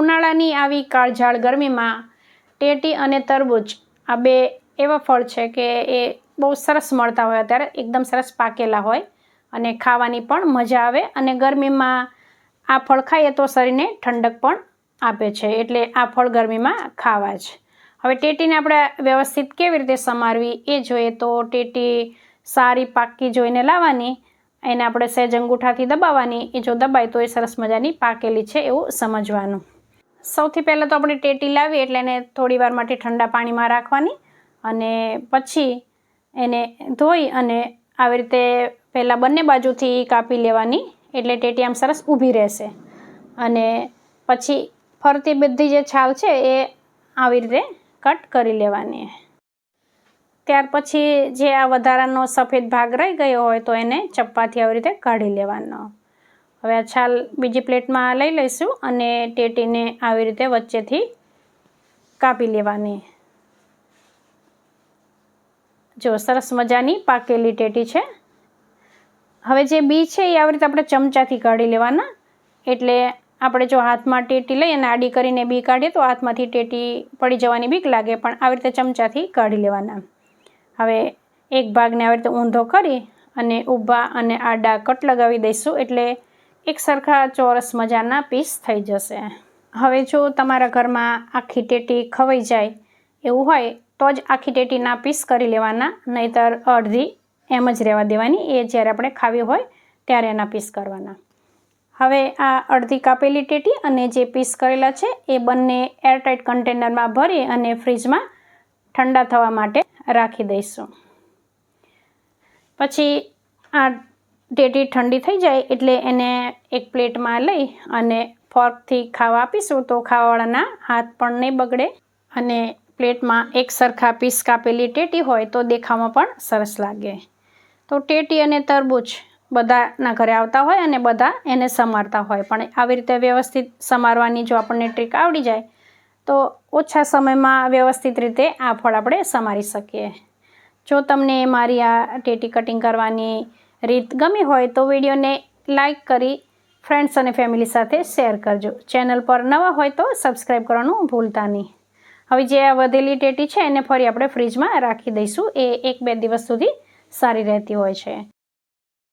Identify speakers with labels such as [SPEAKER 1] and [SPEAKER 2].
[SPEAKER 1] ઉનાળાની આવી કાળઝાળ ગરમીમાં ટેટી અને તરબૂચ આ બે એવા ફળ છે કે એ બહુ સરસ મળતા હોય અત્યારે, એકદમ સરસ પાકેલા હોય અને ખાવાની પણ મજા આવે અને ગરમીમાં આ ફળ ખાઈએ તો શરીરને ઠંડક પણ આપે છે, એટલે આ ફળ ગરમીમાં ખાવા જ. હવે ટેટીને આપણે વ્યવસ્થિત કેવી રીતે સમારવી એ જોઈએ તો ટેટી સારી પાકી જોઈને લાવવાની, એને આપણે સહેજ અંગૂઠાથી દબાવવાની, એ જો દબાય તો એ સરસ મજાની પાકેલી છે એવું સમજવાનું. સૌથી પહેલાં તો આપણે ટેટી લાવીએ એટલે એને થોડી વાર માટે ઠંડા પાણીમાં રાખવાની અને પછી એને ધોઈ અને આવી રીતે પહેલાં બંને બાજુથી કાપી લેવાની એટલે ટેટી આમ સરસ ઊભી રહેશે. અને પછી ફરતી બધી જે છાલ છે એ આવી રીતે કટ કરી લેવાની. ત્યાર પછી જે આ વધારાનો સફેદ ભાગ રહી ગયો હોય તો એને ચપ્પાથી આવી રીતે કાઢી લેવાનો. હવે આ છાલ બીજી પ્લેટમાં લઈ લઈશું અને ટેટીને આવી રીતે વચ્ચેથી કાપી લેવાની. જો સરસ મજાની પાકેલી ટેટી છે. હવે જે બી છે એ આવી રીતે આપણે ચમચાથી કાઢી લેવાના. એટલે આપણે જો હાથમાં ટેટી લઈ અને આડી કરીને બી કાઢીએ તો હાથમાંથી ટેટી પડી જવાની બીક લાગે, પણ આવી રીતે ચમચાથી કાઢી લેવાના. હવે એક ભાગને આવી રીતે ઊંધો કરી અને ઊભા અને આડા કટ લગાવી દઈશું. એટલે એક સરખા ચોરસ મજાના પીસ થઈ જશે. હવે જો તમારા ઘરમાં આખી ટેટી ખવાઈ જાય, એવું હોય, તો જ આખી ટેટીના પીસ કરી લેવાના, નહીંતર અડધી એમ જ રહેવા દેવાની. એ જ્યારે આપણે ખાવી હોય, ત્યારે એના પીસ કરવાના. હવે આ અડધી કાપેલી ટેટી અને જે પીસ કરેલા છે, એ બંને એરટાઇટ કન્ટેનરમાં ભરી અને ફ્રીજમાં ઠંડા થવા માટે રાખી દઈશું. પછી આ ટેટી ઠંડી થઈ જાય એટલે એને એક પ્લેટમાં લઈ અને ફોર્કથી ખાવા આપીશું તો ખાવાવાળાના હાથ પણ નહીં બગડે અને પ્લેટમાં એક સરખા પીસ કાપેલી ટેટી હોય તો દેખાવામાં પણ સરસ લાગે. તો ટેટી અને તરબૂચ બધાના ઘરે આવતા હોય અને બધા એને સમારતા હોય. પણ આવી રીતે વ્યવસ્થિત સમારવાની જો આપણને ટ્રીક આવડી જાય, તો ઓછા સમયમાં વ્યવસ્થિત રીતે આ ફળ આપણે સમારી શકીએ. જો તમને મારી આ ટેટી કટિંગ કરવાની રીત ગમી હોય તો વિડીયોને લાઈક કરી ફ્રેન્ડ્સ અને ફેમિલી સાથે શેર કરજો. ચેનલ પર નવા હોય તો સબસ્ક્રાઈબ કરવાનું ભૂલતા નહીં. હવે જે આ વધેલી ટેટી છે એને ફરી આપણે ફ્રીજમાં રાખી દઈશું. એ એક બે દિવસ સુધી સારી રહેતી હોય છે.